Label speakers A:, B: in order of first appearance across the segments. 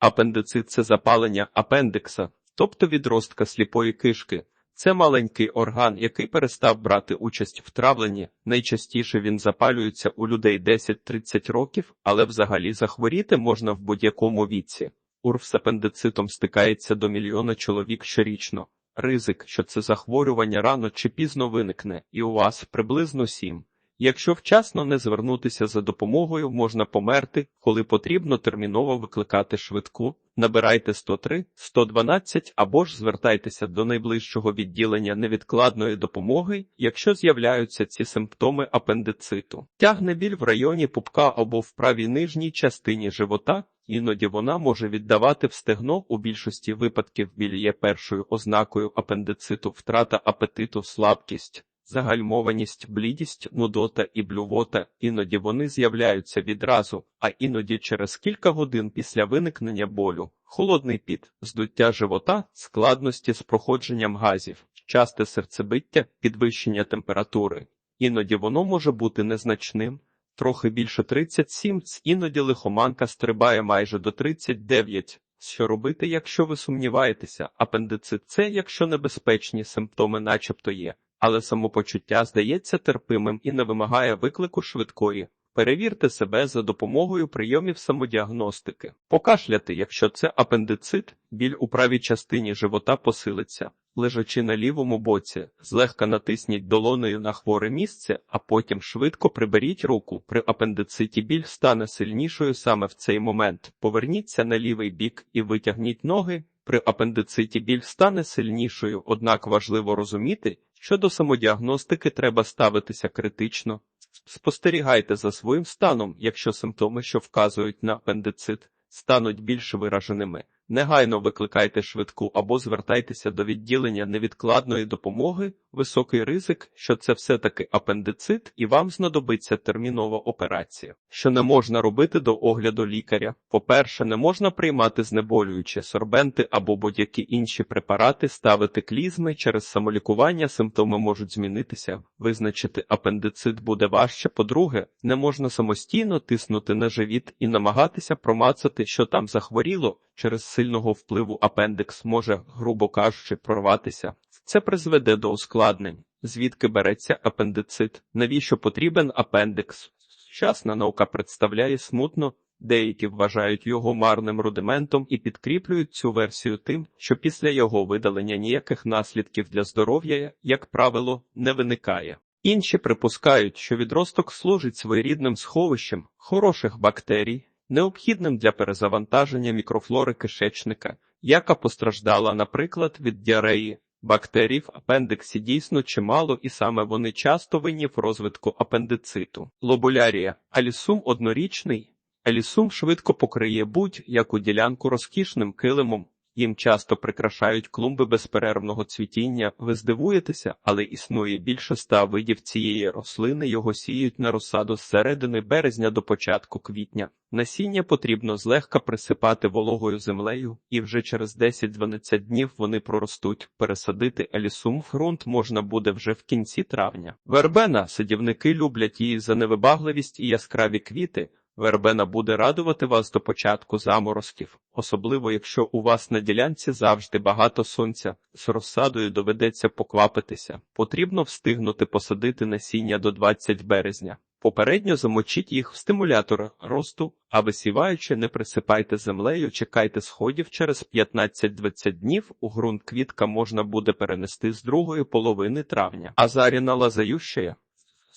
A: Апендицит це запалення апендикса, тобто відростка сліпої кишки. Це маленький орган, який перестав брати участь в травленні. Найчастіше він запалюється у людей 10-30 років, але взагалі захворіти можна в будь-якому віці. УРВ з апендицитом стикається до мільйона чоловік щорічно. Ризик, що це захворювання рано чи пізно виникне, і у вас приблизно 7. Якщо вчасно не звернутися за допомогою, можна померти, коли потрібно терміново викликати швидку, набирайте 103, 112 або ж звертайтеся до найближчого відділення невідкладної допомоги, якщо з'являються ці симптоми апендициту. Тягне біль в районі пупка або в правій нижній частині живота, іноді вона може віддавати в стегно, у більшості випадків біль є першою ознакою апендициту, втрата апетиту, слабкість. Загальмованість, блідість, нудота і блювота, іноді вони з'являються відразу, а іноді через кілька годин після виникнення болю, холодний піт, здуття живота, складності з проходженням газів, часте серцебиття, підвищення температури. Іноді воно може бути незначним, трохи більше 37, іноді лихоманка стрибає майже до 39. Що робити, якщо ви сумніваєтеся? Апендицит це, якщо небезпечні симптоми начебто є але самопочуття здається терпимим і не вимагає виклику швидкої. Перевірте себе за допомогою прийомів самодіагностики. Покашляти, якщо це апендицит, біль у правій частині живота посилиться. Лежачи на лівому боці, злегка натисніть долонею на хворе місце, а потім швидко приберіть руку. При апендициті біль стане сильнішою саме в цей момент. Поверніться на лівий бік і витягніть ноги. При апендициті біль стане сильнішою, однак важливо розуміти, що до самодіагностики треба ставитися критично. Спостерігайте за своїм станом, якщо симптоми, що вказують на апендицит, стануть більш вираженими. Негайно викликайте швидку або звертайтеся до відділення невідкладної допомоги, високий ризик, що це все-таки апендицит, і вам знадобиться термінова операція. Що не можна робити до огляду лікаря. По-перше, не можна приймати знеболюючі сорбенти або будь-які інші препарати, ставити клізми через самолікування, симптоми можуть змінитися. Визначити апендицит буде важче. По-друге, не можна самостійно тиснути на живіт і намагатися промацати, що там захворіло. Через сильного впливу апендикс може, грубо кажучи, прорватися. Це призведе до ускладнень. Звідки береться апендицит? Навіщо потрібен апендикс? Сучасна наука представляє смутно, деякі вважають його марним рудиментом і підкріплюють цю версію тим, що після його видалення ніяких наслідків для здоров'я, як правило, не виникає. Інші припускають, що відросток служить своєрідним сховищем хороших бактерій, необхідним для перезавантаження мікрофлори кишечника, яка постраждала, наприклад, від діареї. Бактерій в апендиксі дійсно чимало, і саме вони часто винні в розвитку апендициту. Лобулярія алісум однорічний. Алісум швидко покриє будь-яку ділянку розкішним килимом. Їм часто прикрашають клумби безперервного цвітіння. Ви здивуєтеся, але існує більше ста видів цієї рослини. Його сіють на розсаду з середини березня до початку квітня. Насіння потрібно злегка присипати вологою землею, і вже через 10-12 днів вони проростуть. Пересадити алісум в ґрунт можна буде вже в кінці травня. Вербена садівники люблять її за невибагливість і яскраві квіти. Вербена буде радувати вас до початку заморозків, особливо якщо у вас на ділянці завжди багато сонця, з розсадою доведеться поквапитися. Потрібно встигнути посадити насіння до 20 березня. Попередньо замочіть їх в стимулятор росту, а висіваючи, не присипайте землею, чекайте сходів через 15-20 днів. У ґрунт квітка можна буде перенести з другої половини травня. Азаріна лазающая.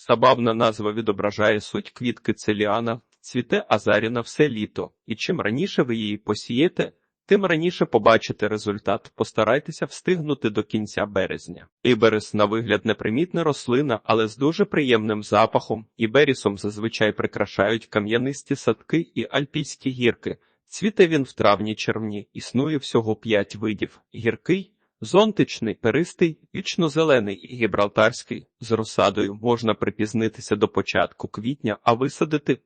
A: Забавна назва відображає суть квітки целіана, цвіте азаріна все літо, і чим раніше ви її посієте, тим раніше побачите результат. Постарайтеся встигнути до кінця березня. Іберис на вигляд непримітна рослина, але з дуже приємним запахом. Іберісом зазвичай прикрашають кам'янисті садки і альпійські гірки. Цвіте він в травні-червні, існує всього п'ять видів: гіркий. Зонтичний, перистий, вічно-зелений і гібралтарський з розсадою можна припізнитися до початку квітня, а висадити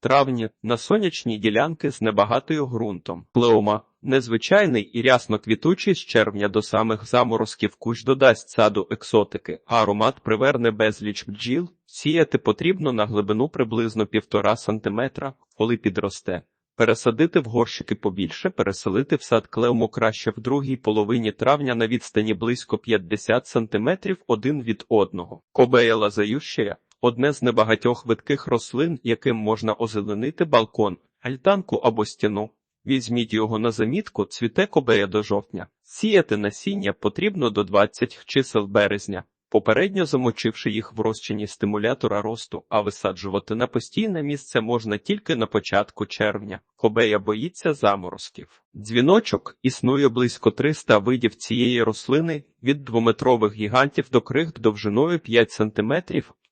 A: травні на сонячні ділянки з небагатою ґрунтом. Плеома незвичайний і рясно квітучий з червня до самих заморозків кущ додасть саду ексотики, а аромат приверне безліч бджіл. Сіяти потрібно на глибину приблизно півтора сантиметра, коли підросте. Пересадити в горщики побільше, переселити в сад клеому краще в другій половині травня на відстані близько 50 см один від одного. Кобея лазающая – одне з небагатьох видких рослин, яким можна озеленити балкон, альтанку або стіну. Візьміть його на замітку, цвіте кобея до жовтня. Сіяти насіння потрібно до 20 чисел березня, попередньо замочивши їх в розчині стимулятора росту, а висаджувати на постійне місце можна тільки на початку червня. Кобея боїться заморозків. Дзвіночок існує близько 300 видів цієї рослини від двометрових гігантів до крихт довжиною 5 см,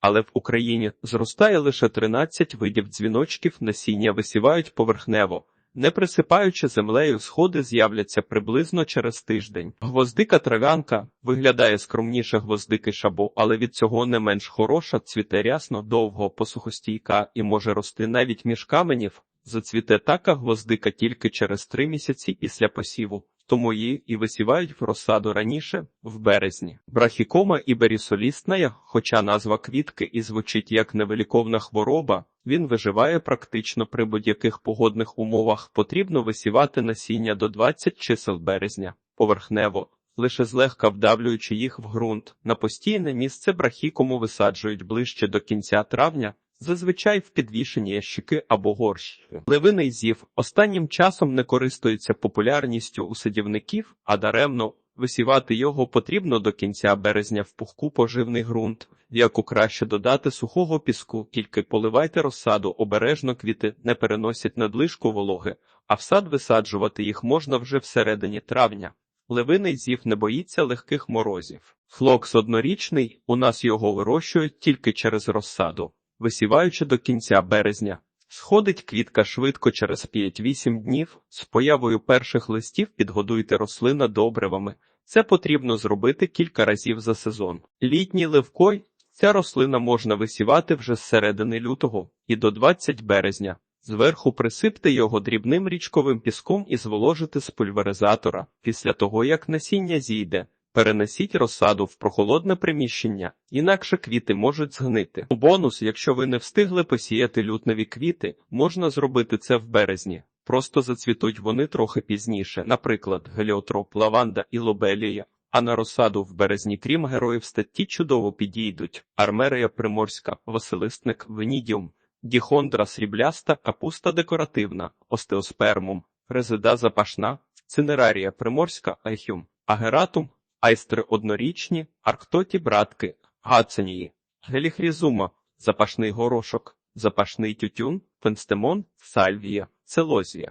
A: але в Україні зростає лише 13 видів дзвіночків, насіння висівають поверхнево. Не присипаючи землею, сходи з'являться приблизно через тиждень. Гвоздика травянка виглядає скромніше гвоздики шабу, але від цього не менш хороша, цвіте рясно, довго, посухостійка і може рости навіть між каменів. Зацвіте така гвоздика тільки через три місяці після посіву, тому її і висівають в розсаду раніше, в березні. Брахікома іберісолістная, хоча назва квітки і звучить як невиліковна хвороба, він виживає практично при будь-яких погодних умовах. Потрібно висівати насіння до 20 чисел березня, поверхнево, лише злегка вдавлюючи їх в ґрунт. На постійне місце брахікому висаджують ближче до кінця травня. Зазвичай в підвішені ящики або горщі. Левиний зів останнім часом не користується популярністю у садівників, а даремно висівати його потрібно до кінця березня в пухку поживний ґрунт, яку краще додати сухого піску, тільки поливайте розсаду обережно квіти не переносять надлишку вологи, а в сад висаджувати їх можна вже всередині травня. Левиний зів не боїться легких морозів. Флокс однорічний, у нас його вирощують тільки через розсаду висіваючи до кінця березня. Сходить квітка швидко через 5-8 днів. З появою перших листів підгодуйте рослина добривами. Це потрібно зробити кілька разів за сезон. Літній ливкой ця рослина можна висівати вже з середини лютого і до 20 березня. Зверху присипте його дрібним річковим піском і зволожите з пульверизатора. Після того, як насіння зійде, Перенесіть розсаду в прохолодне приміщення, інакше квіти можуть згнити. У бонус, якщо ви не встигли посіяти лютневі квіти, можна зробити це в березні. Просто зацвітуть вони трохи пізніше, наприклад, геліотроп, лаванда і лобелія. А на розсаду в березні, крім героїв статті, чудово підійдуть армерія приморська, василистник, венідіум, діхондра срібляста, капуста декоративна, остеоспермум, резида запашна, цинерарія приморська, ехюм, агератум, айстри однорічні, арктоті братки, гаценії, геліхрізума, запашний горошок, запашний тютюн, пенстемон, сальвія, целозія.